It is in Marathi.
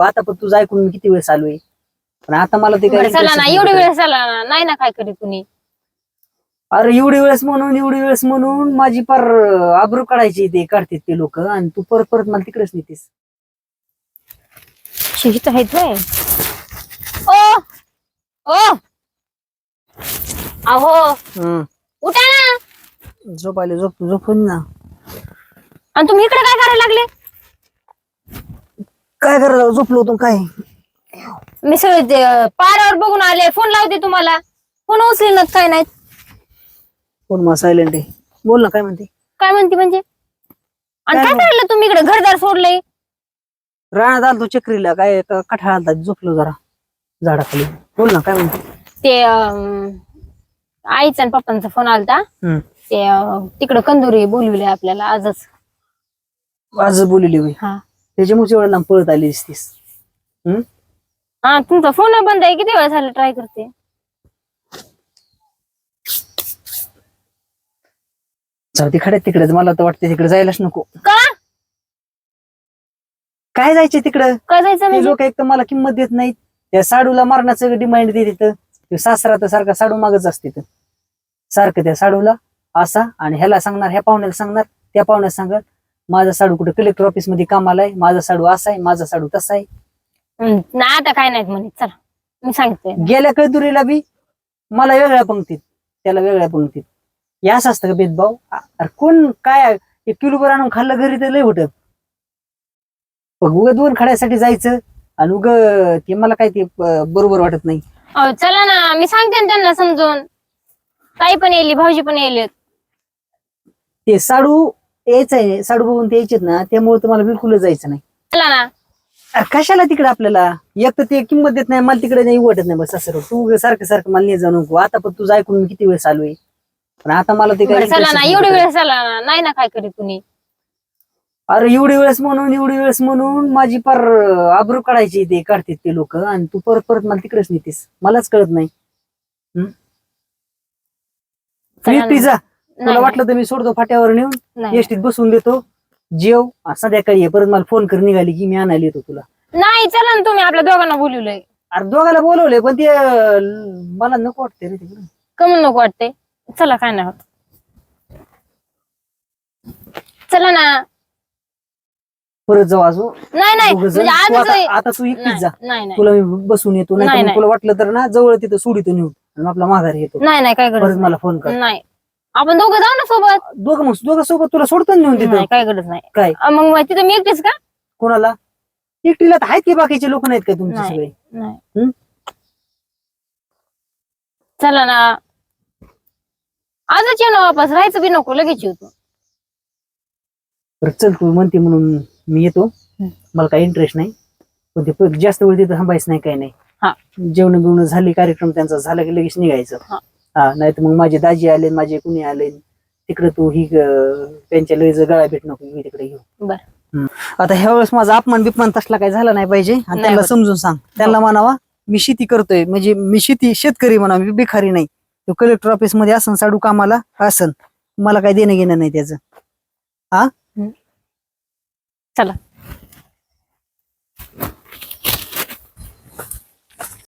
आता पण तुझं ऐकून मी किती वेळेस आलोय पण आता मला ते बरं, काय चला ना एवढी. वेळ चला ना. नाही ना काय करीत कुणी. अरे एवढी वेळेस म्हणून एवढी वेळेस म्हणून माझी पार आबरू काढायची ते काढतात ते लोक आणि तू परत परत मला तिकडेच नेतीस. शिहित आहेत व्हय. ओ! ओ! अहो. उठा ना. झोप आले झोप झोपून ना आणि तुम्ही इकडे काय करायला लागले? काय करायला झोपलो होतो काय? मी सगळे ते, अं, पारावर बघून आले. फोन लावते तुम्हाला. फोन उचली ना काय नाही फोन मा सायलेंट आहे. बोल ना काय म्हणते? काय म्हणते म्हणजे? आणि काय काय करायला तुम्ही इकडे? घरदार सोडलंय. रानात आलतो चक्रीला. काय क- कठाळ आलता? झोपलो जरा. झाडाखाली. बोल ना काय म्हणते? ते अं, आईचा आणि पप्पांचा फोन आलता. हम्म. ते तिकडं कंदुरी बोलविले आपल्याला आजच. आज बोलली होय. हा. त्याच्यामुळे एवढं लांब पळत आली दिसतीस. हम्म? हा तुमचा फोन बंद आहे किती वेळ झाला ट्राय करते? जाऊ ती खड्यात तिकडेच मला तर वाटते तिकडे जायलाच नको. का? काय जायचे तिकडं? काय जायचं ते म्हणजे? लोक एक तर मला किंमत देत नाहीत. त्या साडूला मारण्याचं डिमांड देत तिथं ते सासरा तर सारखा साडू मागच असते तिथं. सारखं त्या साडूला असा आणि ह्याला सांगणार ह्या पाहुण्याला सांगणार त्या पाहुण्याला सांगणार. माझा साडू कुठे कलेक्टर ऑफिसमध्ये कामाला आहे माझा साडू असा आहे माझा साडू तसा आहे. हम्म, नाही आता काय नाही म्हणे चला मी सांगते. गेल्या कळदुरीला बी मला वेगळ्या पंक्तीत त्याला वेगळ्या पंक्तीत हे असं असतं का भेदभाव? अ- अरे कोण काय एक किलोभर आणून खाल्लं घरी तर लय होत. उग दोन खड्यासाठी जायचं आणि उग ते मला काय ते अ, बरोबर वाटत नाही. अहो, चला ना मी सांगते ना त्यांना समजून. ताई पण येईल भाऊजी पण येईल ते साडू यायचंय साडू बघून ते यायचेत ना त्यामुळे तुम्हाला बिलकुलच जायचं नाही. चला ना. अरे कशाला तिकडे आपल्याला? एक तर ते किंमत देत नाही मला तिकडे नाही वाटत नाही बस असं तू सारखं सारखं मला नाही जाऊ नको आता पण तुझं ऐकून मी किती वेळेस आलोय पण आता मला ते काय बरं, चला ना. नाही एवढी. वेळ चला ना. नाही ना काय करीत कुणी? अरे एवढी वेळेस म्हणून एवढी वेळेस म्हणून माझी पार आबरू काढायची ते काढतात ते लोक. आणि तू परत परत मला तिकडेच नेतीस. मलाच कळत नाही. चला ना. एकटी जा नाही, तुला वाटलं तर मी सोडतो फाट्यावर नेऊन नाही. एसटीत बसून देतो. जेव आणि संध्याकाळी ये परत मला फोन कर निघाली की मी आणायला येतो तुला. नाही चला ना तुम्ही आपल्या दोघांना बोलवलंय. अरे दोघाला बोलवले पण ते अं, मला नको वाटते रे तिकडे. कमी नको वाटते चला काय नाही होत. चला ना. परत जाऊ अजून नाही नाही. दोघं जण. म्हणजे तू आजच आता आता तू एकटीच नाही जा. नाही नाही. तुला मी बसून येतो नाही, नाही नाही. तुला वाटलं तर ना जवळ तिथं सोडितो नेऊन. आणि आपला माघारी येतो. नाही नाही काय परत गरज मला फोन कर. नाही. आपण दोघं जाऊ ना सोबत. दोघं मग दोघं सोबत तुला सोडतो ना नेऊन तिथं? नाही काय गरज नाही. काय? अं, मग तिथं मी एकटीच का? कोणाला? एकटीला तर आहेत की बाकीचे लोक नाहीत का तुमचे नाही. सगळे? नाही. हं? चला ना. आजच ये ना वापस राहायचं बी नको लगेच येतो बरं चल तू म्हणते म्हणून मी येतो. मला काही इंटरेस्ट नाही. पण ते प- जास्त वेळ तिथं थांबायचं नाही काही हा. नाही. जेवण बिवणं झाले कार्यक्रम त्यांचा झाला की लगेच निघायचं. हा. हा नाही तर मग माझे दाजी आले माझे कुणी आले तिकडे तू ही त्यांच्या लगेच गळा भेट नको मी तिकडे घेऊ. बर. आता ह्या वेळेस माझा अपमान बिपमान तसला काही झाला नाही पाहिजे. आणि त्यांना. समजून सांग. त्यांना म्हणावा मी शेती करतोय म्हणजे मी शेती शेतकरी म्हणा मी भिखारी नाही. तो कलेक्टर ऑफिसमध्ये असन साडू कामाला असन. मला काही देणं घेणं नाही त्याचं. चला.